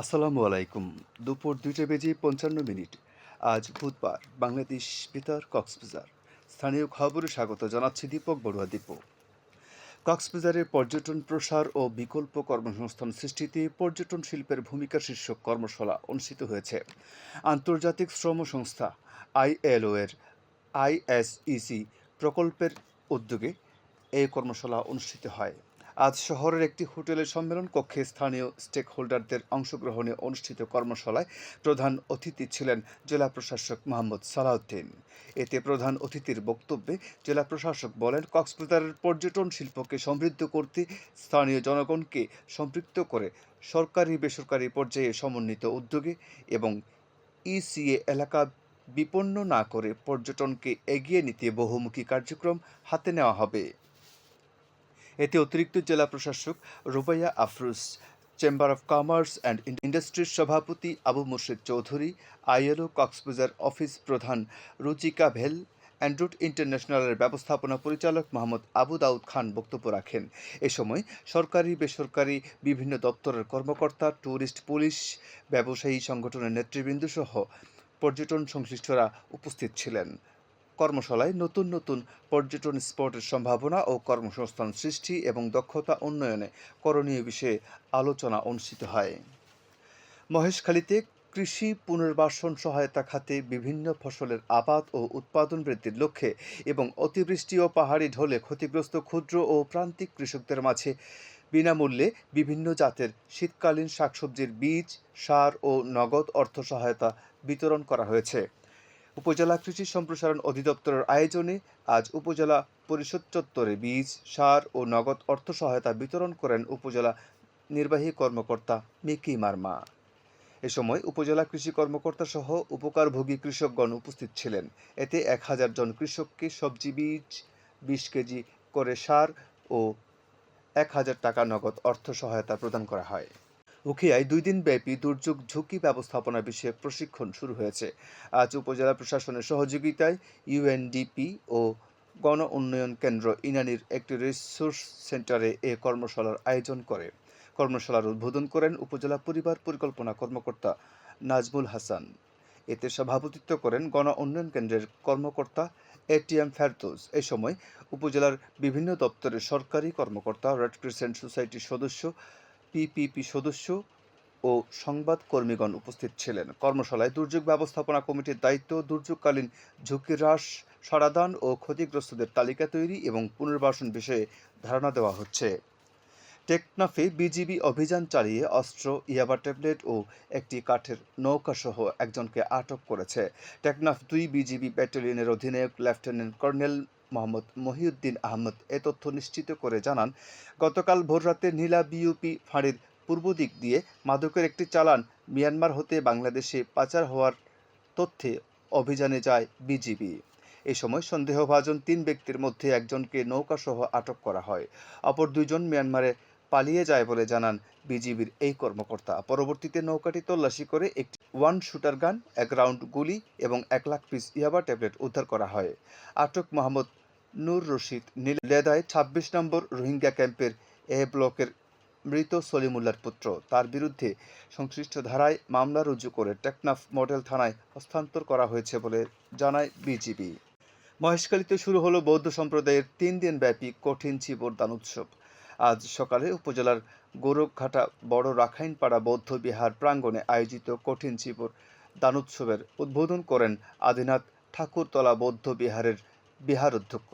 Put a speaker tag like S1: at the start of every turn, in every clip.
S1: আসসালামু আলাইকুম। দুপুর দুইটা বেজে পঞ্চান্ন মিনিট। আজ বুধবার, বাংলাদেশ বেতার কক্সবাজার। স্থানীয় খবরে স্বাগত জানাচ্ছি দীপক বড়ুয়া দীপক কক্সবাজারের পর্যটন প্রসার ও বিকল্প কর্মসংস্থান সৃষ্টিতে পর্যটন শিল্পের ভূমিকা শীর্ষক কর্মশালা অনুষ্ঠিত হয়েছে। আন্তর্জাতিক শ্রম সংস্থা আইএলও এর আইএসইসি প্রকল্পের উদ্যোগে এই কর্মশালা অনুষ্ঠিত হয়। আজ শহরের একটি হোটেলের সম্মেলন কক্ষে স্থানীয় স্টেক হোল্ডারদের অংশগ্রহণে অনুষ্ঠিত কর্মশালায় প্রধান অতিথি ছিলেন জেলা প্রশাসক মোহাম্মদ সালাউদ্দিন। এতে প্রধান অতিথির বক্তব্যে জেলা প্রশাসক বলেন, কক্সবাজারের পর্যটন শিল্পকে সমৃদ্ধ করতে স্থানীয় জনগণকে সম্পৃক্ত করে সরকারি বেসরকারি পর্যায়ে সমন্বিত উদ্যোগে এবং ইসিএ এলাকা বিপন্ন না করে পর্যটনকে এগিয়ে নিতে বহুমুখী কার্যক্রম হাতে নেওয়া হবে। এতে অতিরিক্ত জেলা প্রশাসক Rubaiya Afroz, chamber of commerce and ইন্ডাস্ট্রির সভাপতি আবু মুর্শিদ চৌধুরী, আইএলও কক্সবাজার অফিস প্রধান রুচিকা ভেল অ্যান্ড্রুড ইন্টারন্যাশনালের ব্যবস্থাপনা পরিচালক মোহাম্মদ আবু দাউদ খান বক্তব্য রাখেন। এ সময় সরকারি, বেসরকারি, বিভিন্ন দপ্তরের কর্মকর্তা ট্যুরিস্ট পুলিশ, ব্যবসায়ী সংগঠনের নেতৃবৃন্দ সহ পর্যটন সংশ্লিষ্টরা উপস্থিত ছিলেন। কর্মশালায় নতুন নতুন পর্যটন স্পটের সম্ভাবনা ও কর্মসংস্থান সৃষ্টি এবং দক্ষতা উন্নয়নে করণীয় বিষয়ে আলোচনা অনুষ্ঠিত হয়। মহেশখালীতে কৃষি পুনর্বাসন সহায়তা খাতে বিভিন্ন ফসলের আবাদ ও উৎপাদন বৃদ্ধির লক্ষ্যে এবং অতিবৃষ্টি ও পাহাড়ি ঢলে ক্ষতিগ্রস্ত ক্ষুদ্র ও প্রান্তিক কৃষকদের মাঝে বিনামূল্যে বিভিন্ন জাতের শীতকালীন শাকসবজির বীজ, সার ও নগদ অর্থ সহায়তা বিতরণ করা হয়েছে। উপজেলা কৃষি সম্প্রসারণ অধিদপ্তরের আয়োজনে আজ উপজেলা পরিষদ চত্বরে বীজ, সার ও নগদ অর্থ সহায়তা বিতরণ করেন উপজেলা নির্বাহী কর্মকর্তা মিকি মার্মা। এ সময় উপজেলা কৃষি কর্মকর্তা সহ উপকারভোগী কৃষকগণ উপস্থিত ছিলেন। এতে এক হাজার জন কৃষককে সবজি বীজ, বিশ কেজি করে সার ও এক হাজার টাকা নগদ অর্থ সহায়তা প্রদান করা হয়। উখিয়ায় দুই দিন ব্যাপী দুর্যোগ ঝুঁকি ব্যবস্থাপনা বিষয়ে প্রশিক্ষণ শুরু হয়েছে। আজ উপজেলা প্রশাসনের সহযোগিতায় ইউএনডিপি ও গণ উন্নয়ন কেন্দ্র ইনানির একটি রিসোর্স সেন্টারে এ কর্মশালার আয়োজন করে। কর্মশালার উদ্বোধন করেন উপজেলা পরিবার পরিকল্পনা কর্মকর্তা নাজমুল হাসান। এতে সভাপতিত্ব করেন গণ উন্নয়ন কেন্দ্রের কর্মকর্তা এটিএম ফেরদৌস। এ সময় উপজেলার বিভিন্ন দপ্তরের সরকারি কর্মকর্তা রেড ক্রিসেন্ট সোসাইটির সদস্য পিপিপি সদস্য ও সংবাদ কর্মীগণ উপস্থিত ছিলেন। কর্মশালায় দুর্যোগ ব্যবস্থাপনা কমিটির দায়িত্ব, দুর্যোগকালীন ঝুঁকি হ্রাস, সরাদান ও ক্ষতিগ্রস্তদের তালিকা তৈরি এবং পুনর্বাসন বিষয়ে ধারণা দেওয়া হচ্ছে। টেকনাফে বিজিবি অভিযান চালিয়ে অস্ত্র, ইয়াবা ট্যাবলেট ও একটি কাঠের নৌকা সহ একজনকে আটক করেছে। টেকনাফ দুই বিজিবি ব্যাটালিয়নের অধিনায়ক লেফটেন্যান্ট কর্নেল মোহাম্মদ মহিউদ্দিন আহমদ এ তথ্য নিশ্চিত করে জানান, গতকাল ভোররাতে নীলা বিউপি ফাঁড়ির পূর্ব দিক দিয়ে মাদকের একটি চালান মিয়ানমার হতে বাংলাদেশে পাচার হওয়ার তথ্যে অভিযানে যায় বিজিবি এ সময় সন্দেহভাজন তিন ব্যক্তির মধ্যে একজনকে নৌকাসহ আটক করা হয়। অপর দুইজন মিয়ানমারে পালিয়ে যায় বলে জানান বিজিবির এই কর্মকর্তা। পরবর্তীতে নৌকাটি তল্লাশি করে একটি ওয়ান শুটার গান, এক রাউন্ড গুলি এবং এক লাখ পিস ইয়াবা ট্যাবলেট উদ্ধার করা হয়। আটক মোহাম্মদ নূর রশিদ লেদায় ছাব্বিশ নম্বর রোহিঙ্গা ক্যাম্পের এ ব্লকের মৃত সলিমুল্লার পুত্র। তার বিরুদ্ধে সংশ্লিষ্ট ধারায় মামলা রুজু করে টেকনাফ মডেল থানায় হস্তান্তর করা হয়েছে বলে জানায় বিজিবি। মহেশখালীতে শুরু হলো বৌদ্ধ সম্প্রদায়ের তিন দিন ব্যাপী কঠিন চিবর দান উৎসব। আজ সকালে উপজেলার গোরখঘাটা বড় রাখাইনপাড়া বৌদ্ধ বিহার প্রাঙ্গণে আয়োজিত কঠিন চিবর দান উৎসবের উদ্বোধন করেন আদিনাথ ঠাকুরতলা বৌদ্ধ বিহারের বিহার অধ্যক্ষ।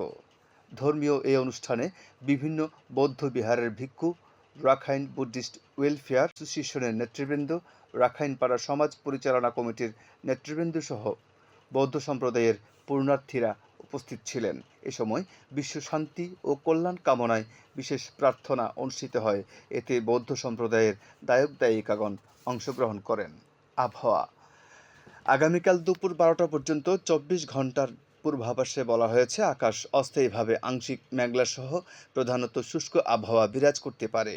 S1: ধর্মীয় এই অনুষ্ঠানে বিভিন্ন বৌদ্ধ বিহারের ভিক্ষু, রাখাইন বুদ্ধিস্ট ওয়েলফেয়ার অ্যাসোসিয়েশনের নেতৃবৃন্দ রাখাইনপাড়া সমাজ পরিচালনা কমিটির নেতৃবৃন্দ সহ বৌদ্ধ সম্প্রদায়ের পূর্ণার্থীরা উপস্থিত ছিলেন। এ সময় বিশ্ব শান্তি ও কল্যাণ কামনায় বিশেষ প্রার্থনা অনুষ্ঠিত হয়। এতে বৌদ্ধ সম্প্রদায়ের দায়ক দায়িকাগণ অংশগ্রহণ করেন। আবহাওয়া। আগামীকাল দুপুর বারোটা পর্যন্ত চব্বিশ ঘণ্টার পূর্বাভাসে বলা হয়েছে, আকাশ অস্থায়ীভাবে আংশিক মেঘলা সহ প্রধানত শুষ্ক আবহাওয়া বিরাজ করতে পারে।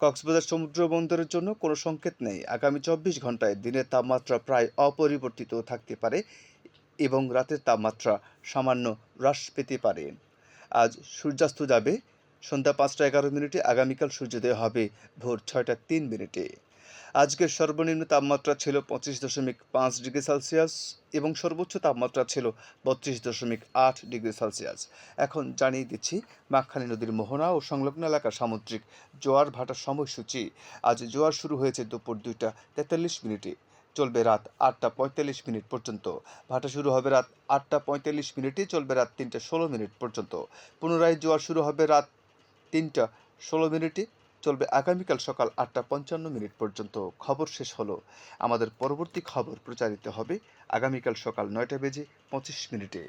S1: কক্সবাজার সমুদ্র বন্দরের জন্য কোনো সংকেত নেই। আগামী চব্বিশ ঘন্টায় দিনের তাপমাত্রা প্রায় অপরিবর্তিত থাকতে পারে এবং রাতের তাপমাত্রা সামান্য হ্রাস পেতে পারে। আজ সূর্যাস্ত যাবে। সন্ধ্যা পাঁচটা এগারো মিনিটে, আগামীকাল সূর্যোদয় হবে ভোর ছয়টা তিন মিনিটে। আজকের সর্বনিম্ন তাপমাত্রা ছিল পঁচিশ দশমিক পাঁচ ডিগ্রি সেলসিয়াস এবং সর্বোচ্চ তাপমাত্রা ছিল বত্রিশ দশমিক আট ডিগ্রি সেলসিয়াস। এখন জানিয়ে দিচ্ছি, মাখানি নদীর মোহনা ও সংলগ্ন এলাকার সামুদ্রিক জোয়ার ভাটার সময়সূচি। আজ জোয়ার শুরু হয়েছে দুপুর দুইটা তেতাল্লিশ মিনিটে। চলবে রাত আটটা পঁয়তাল্লিশ মিনিট পর্যন্ত। ভাটা শুরু হবে রাত আটটা পঁয়তাল্লিশ মিনিটে, চলবে রাত তিনটা ষোলো মিনিট পর্যন্ত। পুনরায় জোয়ার শুরু হবে রাত তিনটা ষোলো মিনিটে। চলবে আগামীকাল সকাল আটটা পঞ্চান্ন মিনিট পর্যন্ত। খবর শেষ হলো। আমাদের পরবর্তী খবর প্রচারিত হবে আগামীকাল সকাল নয়টা বেজে পঁচিশ মিনিটে।